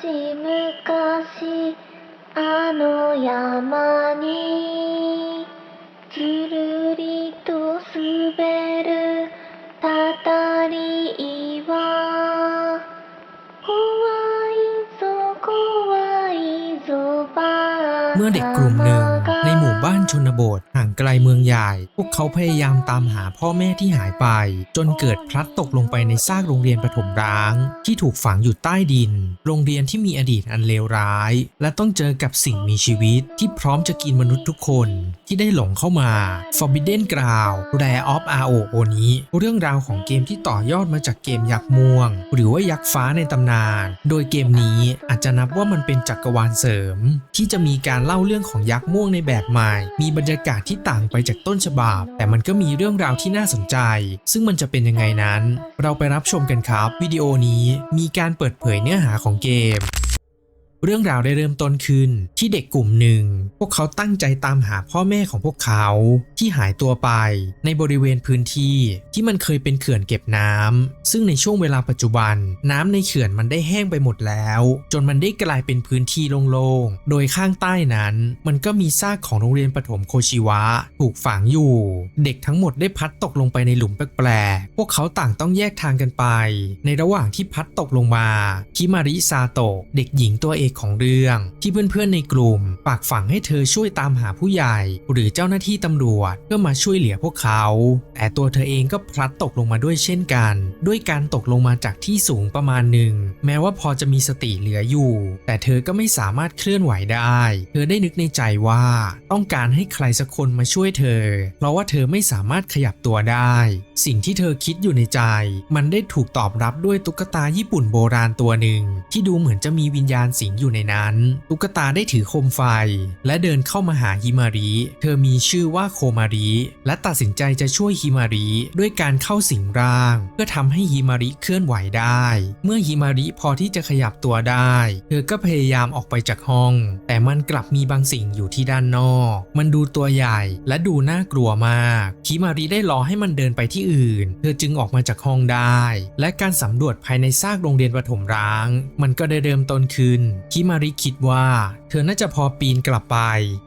昔あの山につるりと滑るたたり岩怖いぞ怖いぞバカ เมื่อเด็กกลุ่มหนึ่ง ในหมู่บ้านชนบท ห่างไกลเมืองใหญ่ พวกเขาพยายามตามหาพ่อแม่ที่หายไป จนเกิดพลัดตกลงไปในซากโรงเรียนประถมร้าง ที่ถูกฝังอยู่ใต้ดิน โรงเรียนที่มีอดีตอันเลวร้าย และต้องเจอกับสิ่งมีชีวิต ที่พร้อมจะกินมนุษย์ทุกคนที่ได้หลงเข้ามา Forbidden Ground Rare of RO โอนี้เรื่องราวของเกมที่ต่อยอดมาจากเกมยักษ์ม่วง หรือว่ายักษ์ฟ้าในตำนาน โดยเกมนี้อาจจะนับว่ามันเป็นจักรวาลเสริม ที่จะมีการเล่าเรื่องของยักษ์ม่วงในแบบใหม่ มีบรรยากาศที่ที่ต่างไปจากต้นฉบับ แต่มันก็มีเรื่องราวที่น่าสนใจ ซึ่งมันจะเป็นยังไงนั้น เราไปรับชมกันครับ วิดีโอนี้มีการเปิดเผยเนื้อหาของเกม เรื่องราวได้เริ่มต้นขึ้นที่เด็กกลุ่มหนึ่ง พวกเขาตั้งใจตามหาพ่อแม่ของพวกเขาที่หายตัวไป ในบริเวณพื้นที่ที่มันเคยเป็นเขื่อนเก็บน้ำซึ่งในช่วงเวลาปัจจุบัน น้ำในเขื่อนมันได้แห้งไปหมดแล้ว จนมันได้กลายเป็นพื้นที่โล่งๆ โดยข้างใต้นั้น มันก็มีซากของโรงเรียนประถมโคชิวะ ถูกฝังอยู่ เด็กทั้งหมดได้พัดตกลงไปในหลุมแปลกๆ พวกเขาต่างต้องแยกทางกันไป ในระหว่างที่พัดตกลงมาคิมาริซาโตะเด็กหญิงตัวเอกของเรื่อง ที่เพื่อนๆในกลุ่มฝากฝังให้เธอช่วยตามหาผู้ใหญ่ หรือเจ้าหน้าที่ตำรวจเพื่อมาช่วยเหลือพวกเขา แต่ตัวเธอเองก็พลัดตกลงมาด้วยเช่นกัน ด้วยการตกลงมาจากที่สูงประมาณหนึ่ง แม้ว่าพอจะมีสติเหลืออยู่ แต่เธอก็ไม่สามารถเคลื่อนไหวได้ เธอได้นึกในใจว่าต้องการให้ใครสักคนมาช่วยเธอ เพราะว่าเธอไม่สามารถขยับตัวได้ สิ่งที่เธอคิดอยู่ในใจ มันได้ถูกตอบรับด้วยตุ๊กตาญี่ปุ่นโบราณตัวหนึ่ง ที่ดูเหมือนจะมีวิญญาณสิงอยู่ในนั้น ตุ๊กตาได้ถือโคมไฟ และเดินเข้ามาหาฮิมาริ เธอมีชื่อว่าโคมาริ และตัดสินใจจะช่วยฮิมาริ ด้วยการเข้าสิงร่าง เพื่อทำให้ฮิมาริเคลื่อนไหวได้ เมื่อฮิมาริพอที่จะขยับตัวได้ เธอก็พยายามออกไปจากห้อง แต่มันกลับมีบางสิ่งอยู่ที่ด้านนอก มันดูตัวใหญ่และดูน่ากลัวมากฮิมาริได้รอให้มันเดินไปที่อื่น เธอจึงออกมาจากห้องได้ และการสำรวจภายในซากโรงเรียนประถมร้าง มันก็ได้เริ่มต้นขึ้นฮิมาริคิดว่า เธอน่าจะพอปีนกลับไป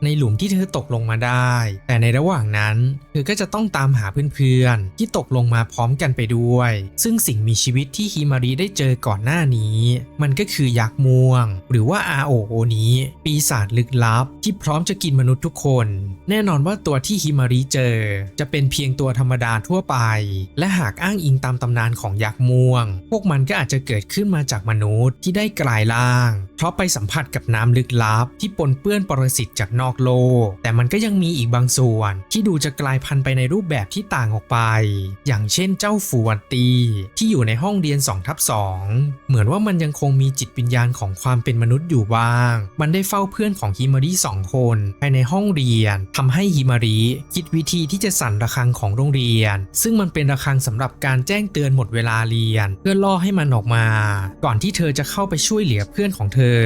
ในหลุมที่เธอตกลงมาได้ แต่ในระหว่างนั้น เธอก็จะต้องตามหาเพื่อนๆ ที่ตกลงมาพร้อมกันไปด้วย ซึ่งสิ่งมีชีวิตที่ฮิมาริได้เจอก่อนหน้านี้ มันก็คือยักษ์ม่วง หรือว่าอาโอโอนี้ ปีศาจลึกลับ ที่พร้อมจะกินมนุษย์ทุกคน แน่นอนว่าตัวที่ฮิมาริเจอ จะเป็นเพียงตัวธรรมดาทั่วไป และหากอ้างอิงตามตำนานของยักษ์ม่วง พวกมันก็อาจจะเกิดขึ้นมาจากมนุษย์ที่ได้กลายร่าง เพราะไปสัมผัสกับน้ำลึกลับที่ปนเปื้อนปรสิตจากนอกโลก แต่มันก็ยังมีอีกบางส่วน ที่ดูจะกลายพันธุ์ไปในรูปแบบที่ต่างออกไป อย่างเช่นเจ้าฟูวันตี ที่อยู่ในห้องเรียน2ทับ2เหมือนว่ามันยังคงมีจิตวิญญาณของความเป็นมนุษย์อยู่บ้าง มันได้เฝ้าเพื่อนของฮิมาริสองคนภายในห้องเรียนทำให้ฮิมาริคิดวิธีที่จะสั่นระฆังของโรงเรียน ซึ่งมันเป็นระฆังสำหรับการแจ้งเตือนหมดเวลาเรียน เพื่อล่อให้มันออกมา ก่อนที่เธอจะเข้าไปช่วยเหลือเพื่อนของเธอ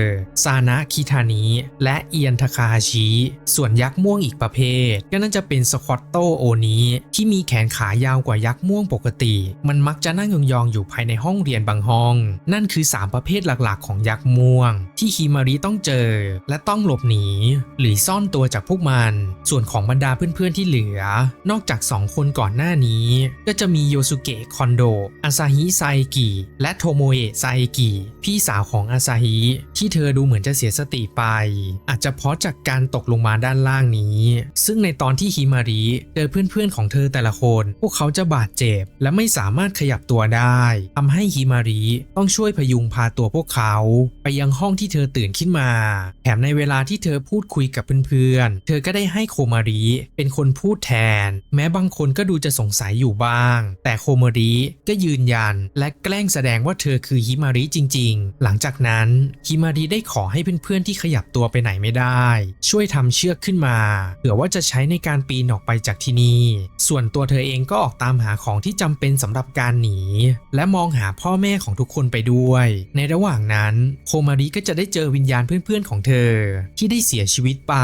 ซานะคิทานิและเอียนทาคาฮาชิส่วนยักษ์ม่วงอีกประเภท ก็น่าจะเป็นสควอตโตโอนี้ที่มีแขนขายาวกว่ายักษ์ม่วงปกติ มันมักจะนั่งยองๆอยู่ภายในห้องเรียนบางห้อง นั่นคือ 3 ประเภทหลักๆ ของยักษ์ม่วง ที่ฮิมาริต้องเจอ และต้องหลบหนี หรือซ่อนตัวจากพวกมัน ส่วนของบรรดาเพื่อนๆที่เหลือ นอกจาก 2 คนก่อนหน้านี้ ก็จะมีโยสุเกะคอนโดอาซาฮิไซกิและโทโมเอะไซกิพี่สาวของอาซาฮิที่เธอดูเหมือนจะเสียสติไปอาจจะเพราะจากการตกลงมาด้านล่างนี้ ซึ่งในตอนที่ฮิมาริเจอเพื่อนๆของเธอแต่ละคน พวกเขาจะบาดเจ็บ และไม่สามารถขยับตัวได้ทำให้ฮิมาริต้องช่วยพยุงพาตัวพวกเขา ไปยังห้องที่เธอตื่นขึ้นมา แถมในเวลาที่เธอพูดคุยกับเพื่อนๆ เธอก็ได้ให้โคมาริเป็นคนพูดแทน แม้บางคนก็ดูจะสงสัยอยู่บ้าง แต่โคมาริก็ยืนยัน และแกล้งแสดงว่าเธอคือฮิมาริจริง ๆ หลังจากนั้นฮิมาริได้ขอให้เพื่อนๆที่ขยับับตัวไปไหนไม่ได้ ช่วยทำเชือกขึ้นมาเผื่อว่าจะใช้ในการปีนออกไปจากที่นี่ ส่วนตัวเธอเองก็ออกตามหาของที่จำเป็นสำหรับการหนี และมองหาพ่อแม่ของทุกคนไปด้วย ในระหว่างนั้นโคมาริก็จะได้ได้เจอวิญญาณเพื่อนๆของเธอ ที่ได้เสียชีวิตไป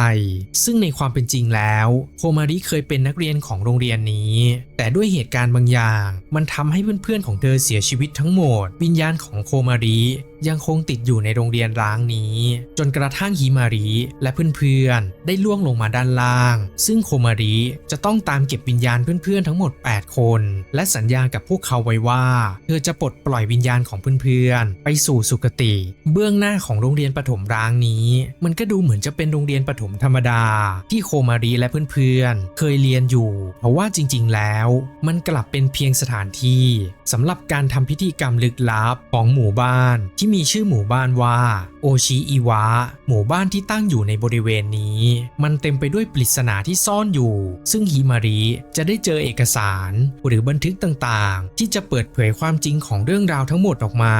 ซึ่งในความเป็นจริงแล้วโคมาริเคยเป็นนักเรียนของโรงเรียนนี้ แต่ด้วยเหตุการณ์บางอย่าง มันทำให้เพื่อนๆของเธอเสียชีวิตทั้งหมด วิญญาณของโคมาริยังคงติดอยู่ในโรงเรียนร้างนี้ จนกระทั่งฮิมาริและเพื่อนๆ ได้ล่วงลงมาด้านล่าง ซึ่งโคมาริจะต้องตามเก็บวิญญาณเพื่อนๆทั้งหมด 8 คน และสัญญากับพวกเขาไว้ว่า เธอจะปลดปล่อยวิญญาณของเพื่อนๆ ไปสู่สุคติ เบื้องหน้าของโรงเรียนประถมร้างนี้ มันก็ดูเหมือนจะเป็นโรงเรียนประถมธรรมดา ที่โคมาริและเพื่อนๆ เคยเรียนอยู่ เพราะว่าจริง ๆ แล้ว มันกลับเป็นเพียงสถานที่สำหรับการทำพิธีกรรมลึกลับของหมู่บ้านที่มีมีชื่อหมู่บ้านว่าโอชิอิวะ หมู่บ้านที่ตั้งอยู่ในบริเวณนี้ มันเต็มไปด้วยปริศนาที่ซ่อนอยู่ ซึ่งฮิมาริจะได้เจอเอกสาร หรือบันทึกต่างๆ ที่จะเปิดเผยความจริงของเรื่องราวทั้งหมดออกมา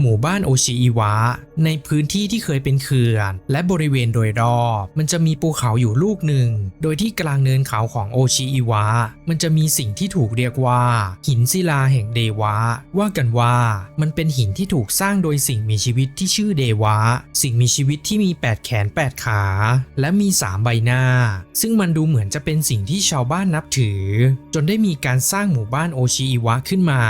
หมู่บ้านโอชิอิวะ ในพื้นที่ที่เคยเป็นเขื่อน และบริเวณโดยรอบ มันจะมีภูเขาอยู่ลูกหนึ่ง โดยที่กลางเนินเขาของโอชิอิวะ มันจะมีสิ่งที่ถูกเรียกว่า หินศิลาแห่งเดวะ ว่ากันว่า มันเป็นหินที่ถูกสร้างโดยสิ่งมีชีวิตที่ชื่อเดวะ สิ่งมีชีวิตที่มี 8 แขน 8 ขา และมี 3 ใบหน้า ซึ่งมันดูเหมือนจะเป็นสิ่งที่ชาวบ้านนับถือ จนได้มีการสร้างหมู่บ้านโอชิอิวะขึ้นมา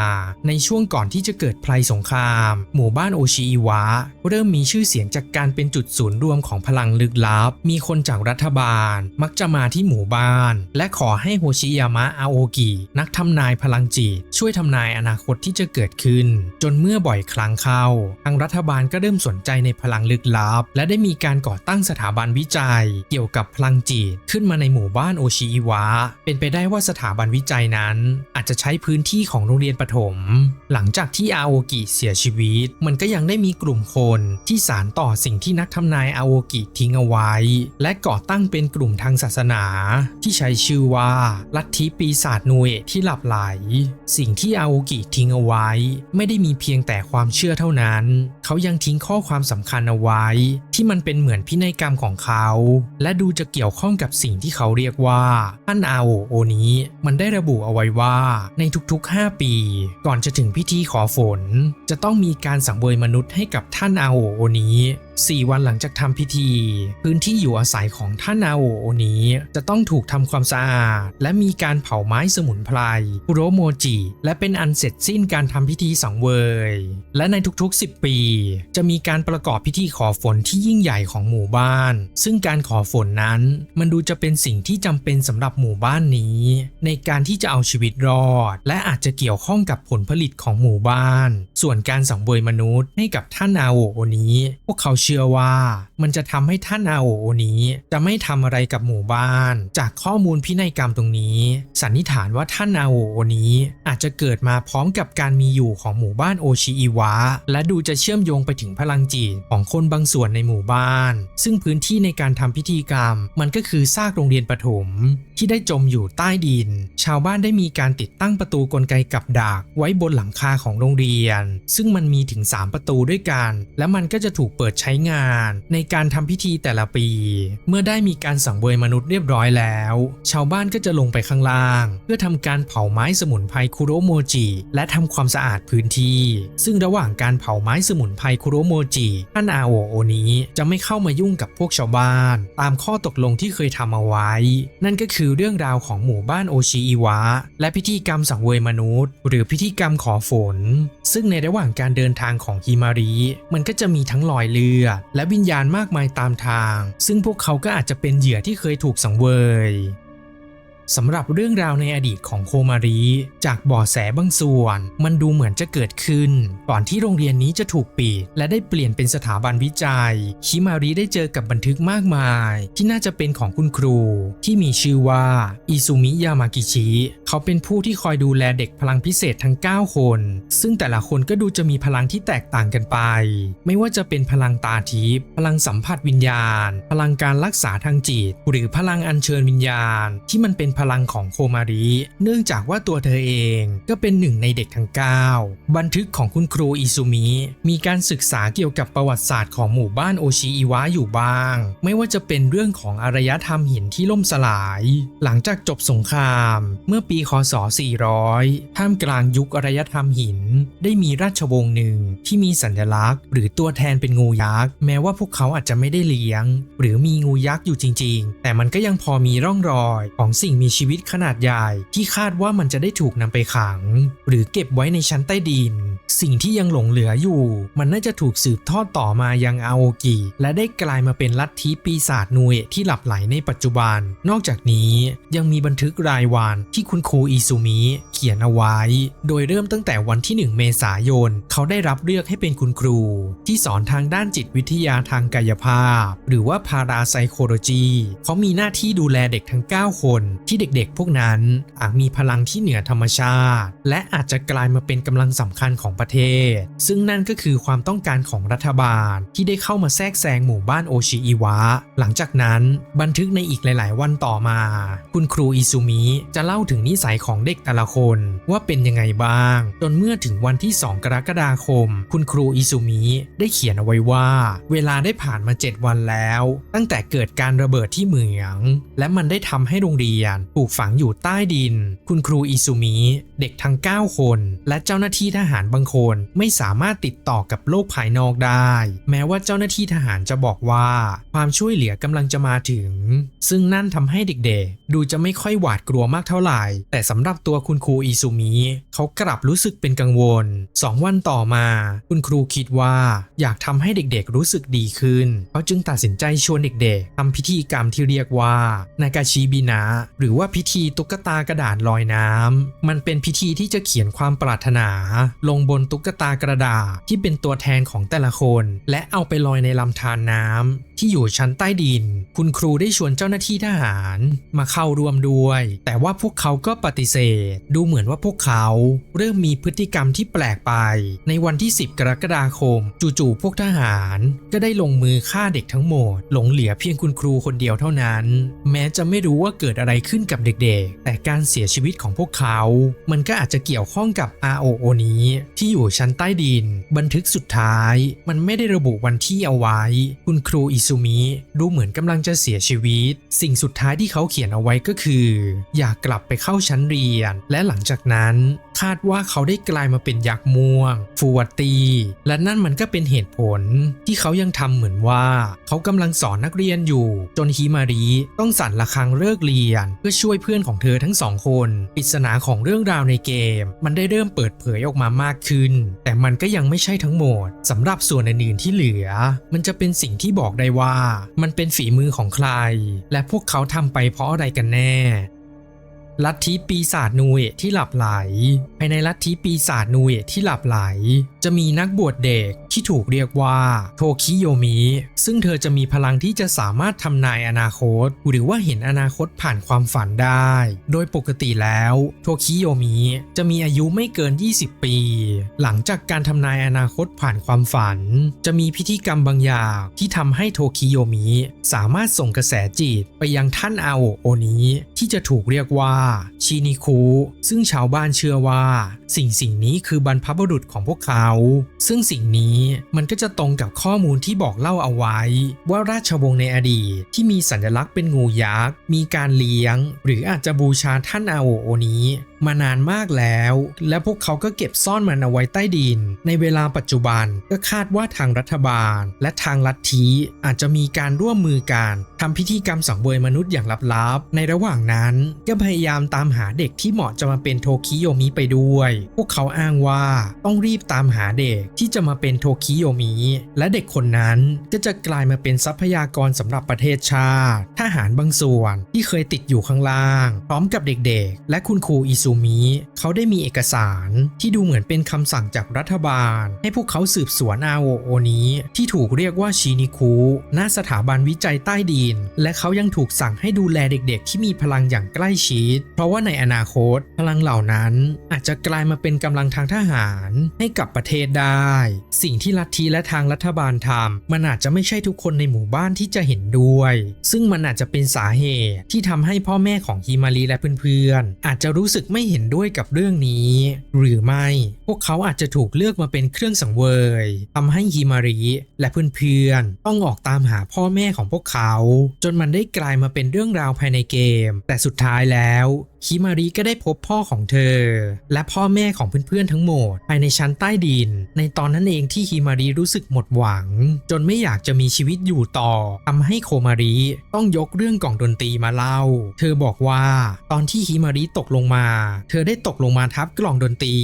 ในช่วงก่อนที่จะเกิดภัยสงครามหมู่บ้านโอชิอิวะเริ่มมีชื่อเสียงจากการเป็นจุดศูนย์รวมของพลังลึกลับ มีคนจากรัฐบาล มักจะมาที่หมู่บ้าน และขอให้โฮชิยามะอาโอกินักทำนายพลังจิต ช่วยทำนายอนาคตที่จะเกิดขึ้น จนเมื่อบ่อยครั้งเข้า ทางรัฐบาลก็เริ่มสนใจในพลังลึกลับ และได้มีการก่อตั้งสถาบันวิจัย เกี่ยวกับพลังจิตขึ้นมาในหมู่บ้านโอชิอิวะเป็นไปได้ว่าสถาบันวิจัยนั้น อาจจะใช้พื้นที่ของโรงเรียนประถม หลังจากที่อาโอกิเสียชีวิตมันก็ยังได้มีกลุ่มคนที่สารต่อสิ่งที่นักทำนายอาโอกิทิ้งเอาไว้ และก่อตั้งเป็นกลุ่มทางศาสนา ที่ใช้ชื่อว่า ลัทธิปีศาจนูเอที่หลับไหล สิ่งที่อาโอกิทิ้งเอาไว้ ไม่ได้มีเพียงแต่ความเชื่อเท่านั้น เขายังทิ้งข้อความสำคัญเอาไว้ ที่มันเป็นเหมือนพินัยกรรมของเขา และดูจะเกี่ยวข้องกับสิ่งที่เขาเรียกว่าท่านอาโอโอนี้ มันได้ระบุเอาไว้ว่า ในทุกๆ 5 ปี ก่อนจะถึงพิธีขอฝน จะต้องมีการสังเวยมนุษย์ให้กับท่านอาโอโอนี้ 4 วันหลังจากทำพิธี พื้นที่อยู่อาศัยของท่านอาโอโอนี้ จะต้องถูกทำความสะอาด และมีการเผาไม้สมุนไพรคุโรโมจิ และเป็นอันเสร็จสิ้นการทำพิธีสังเวย และในทุกๆ 10 ปี จะมีการประกอบพิธีขอฝนที่ยิ่งใหญ่ของหมู่บ้าน ซึ่งการขอฝนนั้น มันดูจะเป็นสิ่งที่จำเป็นสำหรับหมู่บ้านนี้ ในการที่จะเอาชีวิตรอด และอาจจะเกี่ยวข้องกับผลผลิตของหมู่บ้าน ส่วนการสังเวยมนุษย์ให้กับท่านอาโอโอนี้ พวกเขาเชื่อว่ามันจะทำให้ท่านอาโอโอนี้จะไม่ทำอะไรกับหมู่บ้าน จากข้อมูลพินัยกรรมตรงนี้ สันนิษฐานว่าท่านอาโอโอนี้อาจจะเกิดมาพร้อมกับการมีอยู่ของหมู่บ้านโอชิอิวะ และดูจะเชื่อมโยงไปถึงพลังจิตของคนบางส่วนในหมู่บ้าน ซึ่งพื้นที่ในการทำพิธีกรรม มันก็คือซากโรงเรียนประถมที่ได้จมอยู่ใต้ดิน ชาวบ้านได้มีการติดตั้งประตูกลไกกับดัก ไว้บนหลังคาของโรงเรียน ซึ่งมันมีถึง 3 ประตูด้วยกัน และมันก็จะถูกเปิดใช้งานในการทำพิธีแต่ละปี เมื่อได้มีการสังเวยมนุษย์เรียบร้อยแล้ว ชาวบ้านก็จะลงไปข้างล่าง เพื่อทำการเผาไม้สมุนไพรคุโรโมจิและทำความสะอาดพื้นที่ ซึ่งระหว่างการเผาไม้สมุนไพรคุโรโมจิท่านอาโอโอนี้จะไม่เข้ามายุ่งกับพวกชาวบ้าน ตามข้อตกลงที่เคยทำเอาไว้ นั่นก็คือเรื่องราวของหมู่บ้านโอชิอิวะ และพิธีกรรมสังเวยมนุษย์ หรือพิธีกรรมขอฝน ซึ่งในระหว่างการเดินทางของฮิมาริมันก็จะมีทั้งรอยเลือดและวิญญาณมากมายตามทาง ซึ่งพวกเขาก็อาจจะเป็นเหยื่อที่เคยถูกสังเวย สำหรับเรื่องราวในอดีตของโคมาริจากเบ่อแสบางส่วน มันดูเหมือนจะเกิดขึ้น ก่อนที่โรงเรียนนี้จะถูกปิด และได้เปลี่ยนเป็นสถาบันวิจัย คิมาริได้เจอกับบันทึกมากมาย ที่น่าจะเป็นของคุณครู ที่มีชื่อว่าอิซุมิยามากิชิ เขาเป็นผู้ที่คอยดูแลเด็กพลังพิเศษทั้ง 9 คน ซึ่งแต่ละคนก็ดูจะมีพลังที่แตกต่างกันไป ไม่ว่าจะเป็นพลังตาทิพย์พลังสัมผัสวิญญาณ พลังการรักษาทางจิต หรือพลังอัญเชิญวิญญาณ ที่มันเป็นพลังของโคมาริ เนื่องจากว่าตัวเธอเองก็เป็นหนึ่งในเด็กทั้ง 9 บันทึกของคุณครูอิซุมิ มีการศึกษาเกี่ยวกับประวัติศาสตร์ของหมู่บ้านโอชิอิวะอยู่บ้าง ไม่ว่าจะเป็นเรื่องของอารยธรรมหินที่ล่มสลาย หลังจากจบสงคราม เมื่อปีคศ 400 ท่ามกลางยุคอารยธรรมหิน ได้มีราชวงศ์หนึ่งที่มีสัญลักษณ์ หรือตัวแทนเป็นงูยักษ์ แม้ว่าพวกเขาอาจจะไม่ได้เลี้ยง หรือมีงูยักษ์อยู่จริง ๆ แต่มันก็ยังพอมีร่องรอยของสิ่งมีชีวิตขนาดใหญ่ที่คาดว่ามันจะได้ถูกนำไปขัง หรือเก็บไว้ในชั้นใต้ดิน สิ่งที่ยังหลงเหลืออยู่ มันน่าจะถูกสืบทอดต่อมายังอาโอกิและได้กลายมาเป็นลัทธิปีศาจนูเอะที่หลับไหลในปัจจุบัน นอกจากนี้ยังมีบันทึกรายวันที่คุณครูอิซุมิเขียนเอาไว้ โดยเริ่มตั้งแต่วันที่ 1 เมษายน เขาได้รับเลือกให้เป็นคุณครู ที่สอนทางด้านจิตวิทยาทางกายภาพ หรือว่าพาราไซโคโลจีเขามีหน้าที่ดูแลเด็กทั้ง 9 คนที่ที่เด็กๆ พวกนั้นอาจมีพลังที่เหนือธรรมชาติ และอาจจะกลายมาเป็นกำลังสำคัญของประเทศ ซึ่งนั่นก็คือความต้องการของรัฐบาลที่ได้เข้ามาแทรกแซงหมู่บ้านโอชิอิวะ หลังจากนั้นบันทึกในอีกหลาย ๆ วันต่อมา คุณครูอิซุมิจะเล่าถึงนิสัยของเด็กแต่ละคนว่าเป็นยังไงบ้าง จนเมื่อถึงวันที่ 2 กรกฎาคม คุณครูอิซุมิได้เขียนเอาไว้ว่า เวลาได้ผ่านมา 7 วันแล้ว ตั้งแต่เกิดการระเบิดที่เหมือง และมันได้ทำให้โรงเรียนถูกฝังอยู่ใต้ดิน คุณครูอิซุมิเด็กทั้ง 9 คน และเจ้าหน้าที่ทหารบางคนไม่สามารถติดต่อกับโลกภายนอกได้ แม้ว่าเจ้าหน้าที่ทหารจะบอกว่า ความช่วยเหลือกำลังจะมาถึง ซึ่งนั่นทำให้เด็กๆ ดูจะไม่ค่อยหวาดกลัวมากเท่าไหร่ แต่สำหรับตัวคุณครูอิซุมิเขากลับรู้สึกเป็นกังวล 2 วันต่อมา คุณครูคิดว่าอยากทำให้เด็กๆรู้สึกดีขึ้นเขาจึงตัดสินใจชวนเด็กๆทำพิธีกรรมที่เรียกว่านากาชิบินะหรือว่าพิธีตุ๊กตากระดาษลอยน้ำมันเป็นพิธีที่จะเขียนความปรารถนา ลงบนตุ๊กตากระดาษที่เป็นตัวแทนของแต่ละคน และเอาไปลอยในลำธารน้ำที่อยู่ชั้นใต้ดิน คุณครูได้ชวนเจ้าหน้าที่ทหาร มาเข้าร่วมด้วย แต่ว่าพวกเขาก็ปฏิเสธ ดูเหมือนว่าพวกเขาเริ่มมีพฤติกรรมที่แปลกไป ในวันที่ 10 กรกฎาคม จู่ๆพวกทหาร ก็ได้ลงมือฆ่าเด็กทั้งหมด หลงเหลือเพียงคุณครูคนเดียวเท่านั้น แม้จะไม่รู้ว่าเกิดอะไรขึ้นกับเด็กๆ แต่การเสียชีวิตของพวกเขา มันก็อาจจะเกี่ยวข้องกับ ROO นี้ ที่อยู่ชั้นใต้ดิน บันทึกสุดท้าย มันไม่ได้ระบุวันที่เอาไว้ คุณครูอิซุมิดูเหมือนกำลังจะเสียชีวิต สิ่งสุดท้ายที่เขาเขียนเอาไว้ก็คือ อยากกลับไปเข้าชั้นเรียน และหลังจากนั้นคาดว่าเขาได้กลายมาเป็นยักษ์ม่วงฟูวตี และนั่นมันก็เป็นเหตุผลที่เขายังทำเหมือนว่า เขากำลังสอนนักเรียนอยู่ จนฮิมาริต้องสั่นระฆังเลิกเรียน เพื่อช่วยเพื่อนของเธอทั้งสองคนปริศนาของเรื่องราวในเกม มันได้เริ่มเปิดเผยออกมามากขึ้น แต่มันก็ยังไม่ใช่ทั้งหมดสำหรับส่วนอื่นๆที่เหลือ มันจะเป็นสิ่งที่บอกได้ว่า มันเป็นฝีมือของใคร และพวกเขาทำไปเพราะอะไรกันแน่ ลัทธิปีศาจนูเอะที่หลับไหล ภายในลัทธิปีศาจนูเอะที่หลับไหล จะมีนักบวชเด็กที่ถูกเรียกว่าโทคิโยมิซึ่งเธอจะมีพลังที่จะสามารถทำนายอนาคต หรือว่าเห็นอนาคตผ่านความฝันได้ โดยปกติแล้วโทคิโยมิจะมีอายุไม่เกิน 20 ปี หลังจากการทำนายอนาคตผ่านความฝัน จะมีพิธีกรรมบางอย่างที่ทำให้โทคิโยมิสามารถส่งกระแสจิตไปยังท่านอาโอโอนี้ ที่จะถูกเรียกว่าชินิคุซึ่งชาวบ้านเชื่อว่า สิ่งสิ่งนี้คือบรรพบุรุษของพวกเขาซึ่งสิ่งนี้มันก็จะตรงกับข้อมูลที่บอกเล่าเอาไว้ ว่าราชวงศ์ในอดีตที่มีสัญลักษณ์เป็นงูยักษ์ มีการเลี้ยง หรืออาจจะบูชาท่านอาโอโอนี้มานานมากแล้ว และพวกเขาก็เก็บซ่อนมันเอาไว้ใต้ดิน ในเวลาปัจจุบันก็คาดว่าทางรัฐบาล และทางลัทธิอาจจะมีการร่วมมือกันทำพิธีกรรมสังเวยมนุษย์อย่างลับๆ ในระหว่างนั้นก็พยายามตามหาเด็กที่เหมาะจะมาเป็นโทคิโยมิไปด้วย พวกเขาอ้างว่าต้องรีบตามหาเด็กที่จะมาเป็นโทคิโยมิ และเด็กคนนั้นก็จะกลายมาเป็นทรัพยากรสำหรับประเทศชาติ ทหารบางส่วนที่เคยติดอยู่ข้างล่าง พร้อมกับเด็กๆ และคุณครูอิซูมิ เขาได้มีเอกสารที่ดูเหมือนเป็นคำสั่งจากรัฐบาล ให้พวกเขาสืบสวนอาโอโอนี้ที่ถูกเรียกว่าชินิคุณสถาบันวิจัยใต้ดิน และเขายังถูกสั่งให้ดูแลเด็กๆ ที่มีพลังอย่างใกล้ชิด เพราะว่าในอนาคต พลังเหล่านั้นอาจจะกลายมาเป็นกำลังทางทหารให้กับประเทศได้ สิ่งที่ลัทธิและทางรัฐบาลทำมันอาจจะไม่ใช่ทุกคนในหมู่บ้านที่จะเห็นด้วย ซึ่งมันอาจจะเป็นสาเหตุที่ทำให้พ่อแม่ของฮิมารีและเพื่อนๆอาจจะรู้สึกไม่ไม่เห็นด้วยกับเรื่องนี้ หรือไม่ พวกเขาอาจจะถูกเลือกมาเป็นเครื่องสังเวยทำให้ฮิมารีและเพื่อนๆต้องออกตามหาพ่อแม่ของพวกเขา จนมันได้กลายมาเป็นเรื่องราวภายในเกม แต่สุดท้ายแล้ว ฮิมารีก็ได้พบพ่อของเธอ และพ่อแม่ของเพื่อนๆทั้งหมดภายในชั้นใต้ดิน ในตอนนั้นเองที่ฮิมารีรู้สึกหมดหวัง จนไม่อยากจะมีชีวิตอยู่ต่อทำให้โคมารีต้องยกเรื่องกล่องดนตรีมาเล่า เธอบอกว่าตอนที่ฮิมารีตกลงมา เธอได้ตกลงมาทับกล่องดนตรี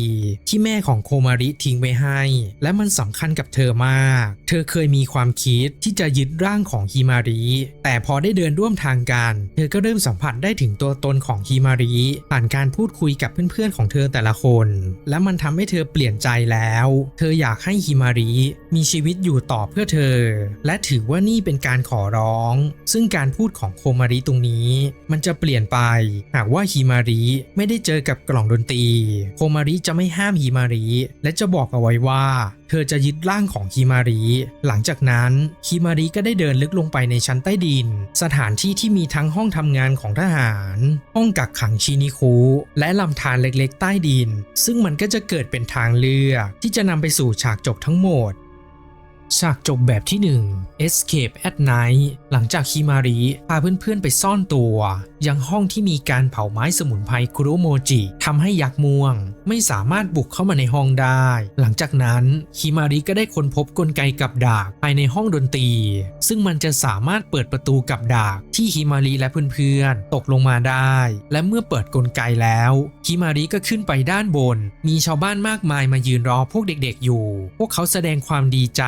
ที่แม่ของโคมาริทิ้งไว้ให้ และมันสำคัญกับเธอมาก เธอเคยมีความคิดที่จะยึดร่างของฮิมาริแต่พอได้เดินร่วมทางกัน เธอก็เริ่มสัมผัสได้ถึงตัวตนของฮิมาริผ่านการพูดคุยกับเพื่อนๆของเธอแต่ละคน และมันทำให้เธอเปลี่ยนใจแล้ว เธออยากให้ฮิมาริมีชีวิตอยู่ต่อเพื่อเธอ และถือว่านี่เป็นการขอร้อง ซึ่งการพูดของโคมาริตรงนี้ มันจะเปลี่ยนไป หากว่าฮิมาริไม่ได้เจอกับกล่องดนตรี โคมาริจะไม่ห้ามฮิมาริและจะบอกเอาไว้ว่า เธอจะยึดร่างของคิมาริ หลังจากนั้นคิมาริก็ได้เดินลึกลงไปในชั้นใต้ดิน สถานที่ที่มีทั้งห้องทำงานของทหาร ห้องกักขังชินิคุและลำธารเล็กๆ ใต้ดิน ซึ่งมันก็จะเกิดเป็นทางเลือกที่จะนำไปสู่ฉากจบทั้งหมด ฉากจบแบบที่ 1 Escape at Night หลังจากฮิมาริพาเพื่อนๆไปซ่อนตัว ยังห้องที่มีการเผาไม้สมุนไพรคุโรโมจิทำให้ยักษ์ม่วง ไม่สามารถบุกเข้ามาในห้องได้ หลังจากนั้นฮิมาริก็ได้ค้นพบกลไกกับดักภายในห้องดนตรี ซึ่งมันจะสามารถเปิดประตูกับดักที่ฮิมาริและเพื่อนๆตกลงมาได้ และเมื่อเปิดกลไกแล้วฮิมาริก็ขึ้นไปด้านบน มีชาวบ้านมากมายมายืนรอพวกเด็กๆอยู่ พวกเขาแสดงความดีใจ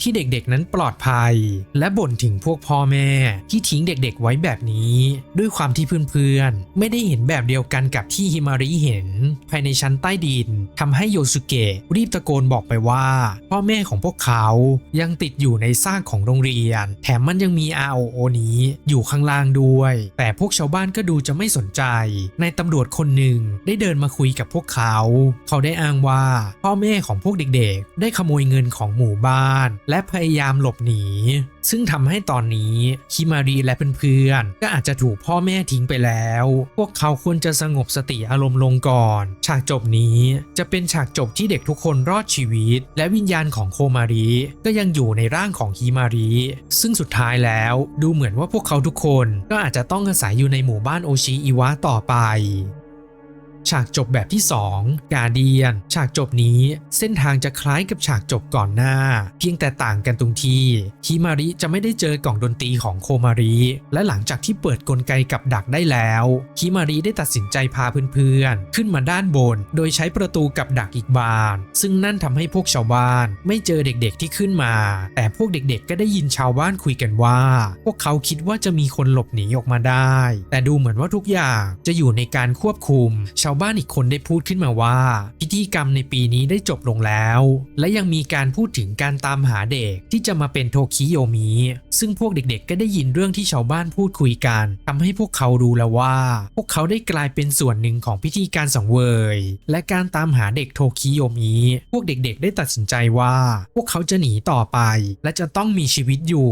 ที่เด็กๆนั้นปลอดภัย และบ่นถึงพวกพ่อแม่ที่ทิ้งเด็กๆไว้แบบนี้ ด้วยความที่เพื่อนๆ ไม่ได้เห็นแบบเดียวกันกับที่ฮิมาริเห็น ภายในชั้นใต้ดินทำให้โยสุเกะรีบตะโกนบอกไปว่า พ่อแม่ของพวกเขายังติดอยู่ในซากของโรงเรียน แถมมันยังมี ROO นี้อยู่ข้างล่างด้วย แต่พวกชาวบ้านก็ดูจะไม่สนใจ ในตำรวจคนหนึ่งได้เดินมาคุยกับพวกเขา เขาได้อ้างว่า พ่อแม่ของพวกเด็กๆ ได้ขโมยเงินของหมู่บ้านและพยายามหลบหนี ซึ่งทำให้ตอนนี้คิมารีและเพื่อนๆก็อาจจะถูกพ่อแม่ทิ้งไปแล้ว พวกเขาควรจะสงบสติอารมณ์ลงก่อน ฉากจบนี้จะเป็นฉากจบที่เด็กทุกคนรอดชีวิต และวิญญาณของโคมาริก็ยังอยู่ในร่างของฮิมาริซึ่งสุดท้ายแล้วดูเหมือนว่าพวกเขาทุกคนก็อาจจะต้องอาศัยอยู่ในหมู่บ้านโอชิอิวะต่อไป ฉากจบแบบที่ 2 กาเดียน ฉากจบนี้เส้นทางจะคล้ายกับฉากจบก่อนหน้า เพียงแต่ต่างกันตรงที่ฮิมาริจะไม่ได้เจอกล่องดนตรีของโคมาริ และหลังจากที่เปิดกลไกกับดักได้แล้วฮิมาริได้ตัดสินใจพาเพื่อนๆ ขึ้นมาด้านบน โดยใช้ประตูกับดักอีกบาน ซึ่งนั่นทำให้พวกชาวบ้านไม่เจอเด็กๆที่ขึ้นมา แต่พวกเด็กๆ ก็ได้ยินชาวบ้านคุยกันว่า พวกเขาคิดว่าจะมีคนหลบหนีออกมาได้ แต่ดูเหมือนว่าทุกอย่างจะอยู่ในการควบคุมชาวาวบ้านอีกคนได้พูดขึ้นมาว่า พิธีกรรมในปีนี้ได้จบลงแล้ว และยังมีการพูดถึงการตามหาเด็กที่จะมาเป็นโทคิโยมิ ซึ่งพวกเด็กๆ ก็ได้ยินเรื่องที่ชาวบ้านพูดคุยกันทำให้พวกเขารู้แล้วว่า พวกเขาได้กลายเป็นส่วนหนึ่งของพิธีการสังเวย และการตามหาเด็กโทคิโยมิ พวกเด็กๆ ได้ตัดสินใจว่า พวกเขาจะหนีต่อไป และจะต้องมีชีวิตอยู่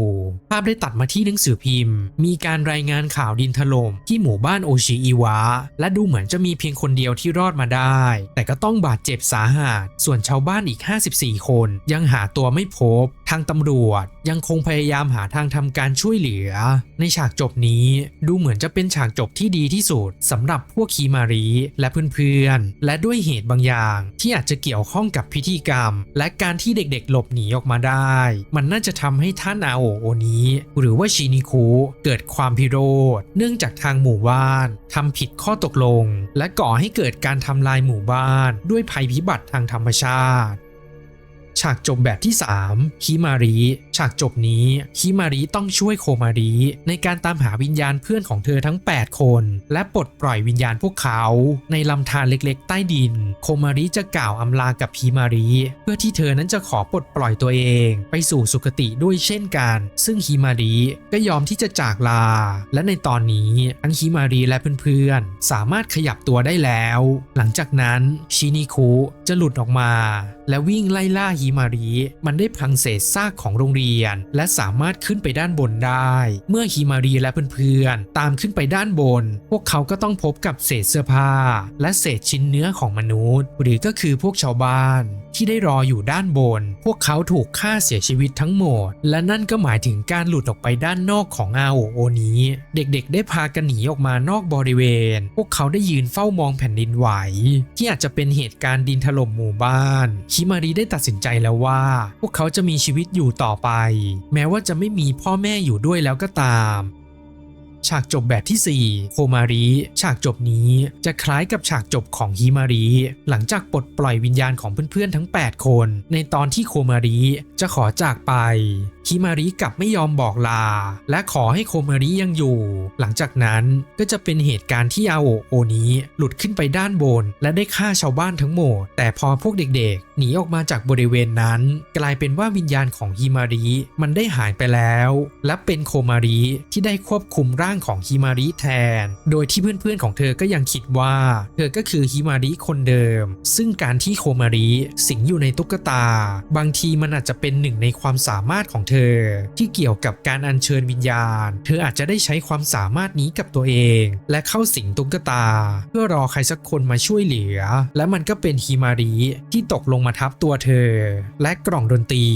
ภาพได้ตัดมาที่หนังสือพิมพ์ มีการรายงานข่าวดินถล่มที่หมู่บ้านโอชิอิวะ และดูเหมือนจะมีเพียงคนนเดียวที่รอดมาได้ แต่ก็ต้องบาดเจ็บสาหัส ส่วนชาวบ้านอีก 54 คนยังหาตัวไม่พบ ทางตำรวจยังคงพยายามหาทางทำการช่วยเหลือ ในฉากจบนี้ดูเหมือนจะเป็นฉากจบที่ดีที่สุดสำหรับพวกคีมารีและเพื่อนๆ และด้วยเหตุบางอย่าง ที่อาจจะเกี่ยวข้องกับพิธีกรรม และการที่เด็กๆ หลบหนีออกมาได้ มันน่าจะทำให้ท่านอาโอโอนี้หรือว่าชินิคุเกิดความพิโรธเนื่องจากทางหมู่บ้านทำผิดข้อตกลง และก่อให้เกิดการทำลายหมู่บ้านด้วยภัยพิบัติทางธรรมชาติ ฉากจบแบบที่ 3 คิมาริ ฉากจบนี้ฮิมาริต้องช่วยโคมาริในการตามหาวิญญาณเพื่อนของเธอทั้ง 8 คน และปลดปล่อยวิญญาณพวกเขา ในลำธารเล็กๆ ใต้ดิน โคมาริจะกล่าวอำลากับฮิมาริเพื่อที่เธอนั้นจะขอปลดปล่อยตัวเอง ไปสู่สุคติด้วยเช่นกัน ซึ่งฮิมาริก็ยอมที่จะจากลา และในตอนนี้ทั้งฮิมาริและเพื่อนๆสามารถขยับตัวได้แล้ว หลังจากนั้นชินิคุจะหลุดออกมา และวิ่งไล่ล่าฮิมาริมันได้พังเศษซากของโรงเรียนและสามารถขึ้นไปด้านบนได้ เมื่อฮิมารีและเพื่อนๆ ตามขึ้นไปด้านบน พวกเขาก็ต้องพบกับเศษเสื้อผ้า และเศษชิ้นเนื้อของมนุษย์ หรือก็คือพวกชาวบ้านที่ได้รออยู่ด้านบน พวกเขาถูกฆ่าเสียชีวิตทั้งหมด และนั่นก็หมายถึงการหลุดออกไปด้านนอกของอาโอโอนี้ เด็กๆ ได้พากันหนีออกมานอกบริเวณ พวกเขาได้ยืนเฝ้ามองแผ่นดินไหว ที่อาจจะเป็นเหตุการณ์ดินถล่มหมู่บ้าน คิมารีได้ตัดสินใจแล้วว่า พวกเขาจะมีชีวิตอยู่ต่อไป แม้ว่าจะไม่มีพ่อแม่อยู่ด้วยแล้วก็ตาม ฉากจบแบบที่ 4 โคมาริ ฉากจบนี้จะคล้ายกับฉากจบของฮิมาริ หลังจากปลดปล่อยวิญญาณของเพื่อนๆทั้ง 8 คน ในตอนที่โคมาริจะขอจากไป ฮิมาริกลับไม่ยอมบอกลา และขอให้โคมาริยังอยู่ หลังจากนั้นก็จะเป็นเหตุการณ์ที่อาโอโอนี้หลุดขึ้นไปด้านบน และได้ฆ่าชาวบ้านทั้งหมด แต่พอพวกเด็กๆ หนีออกมาจากบริเวณนั้น กลายเป็นว่าวิญญาณของฮิมาริมันได้หายไปแล้ว และเป็นโคมาริที่ได้ควบคุมร่างของฮิมาริแทน โดยที่เพื่อนๆของเธอก็ยังคิดว่า เธอก็คือฮิมาริคนเดิม ซึ่งการที่โคมาริสิงอยู่ในตุ๊กตา บางทีมันอาจจะเป็นหนึ่งในความสามารถของเธอที่เกี่ยวกับการอัญเชิญวิญญาณ เธออาจจะได้ใช้ความสามารถนี้กับตัวเอง และเข้าสิงตุ๊กตา เพื่อรอใครสักคนมาช่วยเหลือ และมันก็เป็นฮิมาริที่ตกลงมาทับตัวเธอ และกล่องดนตรี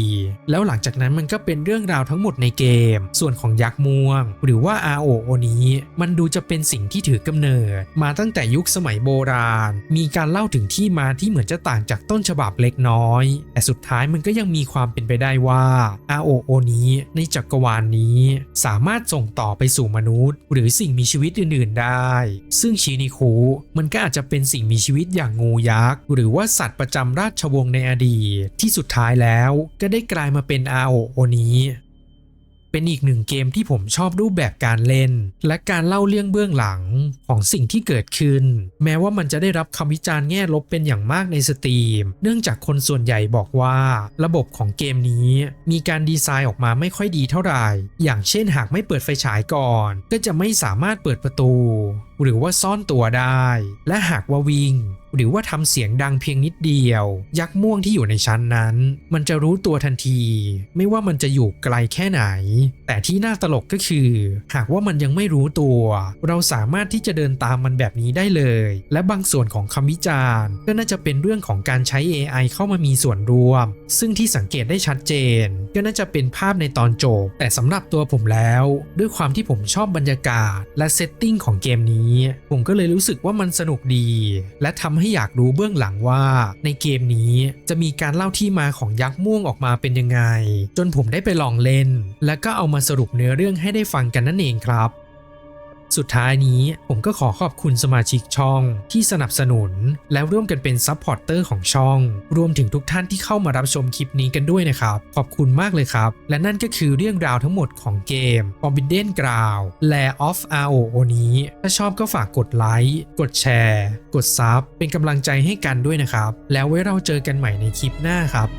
แล้วหลังจากนั้นมันก็เป็นเรื่องราวทั้งหมดในเกม ส่วนของยักษ์ม่วง หรือว่าอาโอโอนี้มันดูจะเป็นสิ่งที่ถือกำเนิด มาตั้งแต่ยุคสมัยโบราณ มีการเล่าถึงที่มาที่เหมือนจะต่างจากต้นฉบับเล็กน้อย แต่สุดท้ายมันก็ยังมีความเป็นไปได้ว่าอาโอโอนี้ในจักรวาลนนี้ สามารถส่งต่อไปสู่มนุษย์ หรือสิ่งมีชีวิตอื่น ๆ ได้ ซึ่งชินิคุมันก็อาจจะเป็นสิ่งมีชีวิตอย่างงูยักษ์ หรือว่าสัตว์ประจำราชวงศ์ในอดีต ที่สุดท้ายแล้วก็ได้กลายมาเป็นอาโอโอนี้ เป็นอีกหนึ่งเกมที่ผมชอบรูปแบบการเล่น และการเล่าเรื่องเบื้องหลังของสิ่งที่เกิดขึ้น แม้ว่ามันจะได้รับคำวิจารณ์แง่ลบเป็นอย่างมากในสตรีม เนื่องจากคนส่วนใหญ่บอกว่าระบบของเกมนี้ มีการดีไซน์ออกมาไม่ค่อยดีเท่าไหร่ อย่างเช่นหากไม่เปิดไฟฉายก่อน ก็จะไม่สามารถเปิดประตู หรือว่าซ่อนตัวได้ และหากว่าวิ่ง หรือว่าทำเสียงดังเพียงนิดเดียว ยักษ์ม่วงที่อยู่ในชั้นนั้น มันจะรู้ตัวทันที ไม่ว่ามันจะอยู่ไกลแค่ไหน แต่ที่น่าตลกก็คือ หากว่ามันยังไม่รู้ตัว เราสามารถที่จะเดินตามมันแบบนี้ได้เลย และบางส่วนของคำวิจารณ์ก็น่าจะเป็นเรื่องของการใช้ AI เข้ามามีส่วนร่วม ซึ่งที่สังเกตได้ชัดเจน ก็น่าจะเป็นภาพในตอนจบ แต่สำหรับตัวผมแล้ว ด้วยความที่ผมชอบบรรยากาศ และเซตติ้งของเกมนี้ ผมก็เลยรู้สึกว่ามันสนุกดี และทำให้อยากรู้เบื้องหลังว่า ในเกมนี้จะมีการเล่าที่มาของยักษ์ม่วงออกมาเป็นยังไง จนผมได้ไปลองเล่น และก็เอามาสรุปเนื้อเรื่องให้ได้ฟังกันนั่นเองครับ สุดท้ายนี้ผมก็ขอขอบคุณสมาชิกช่องที่สนับสนุน และร่วมกันเป็นซัพพอร์เตอร์ของช่อง รวมถึงทุกท่านที่เข้ามารับชมคลิปนี้กันด้วยนะครับ ขอบคุณมากเลยครับ และนั่นก็คือเรื่องราวทั้งหมดของเกม Forbidden Ground Lair of RO นี้ ถ้าชอบก็ฝากกดไลค์กดแชร์ กดซับเป็นกำลังใจให้กันด้วยนะครับ แล้วไว้เราเจอกันใหม่ในคลิปหน้าครับ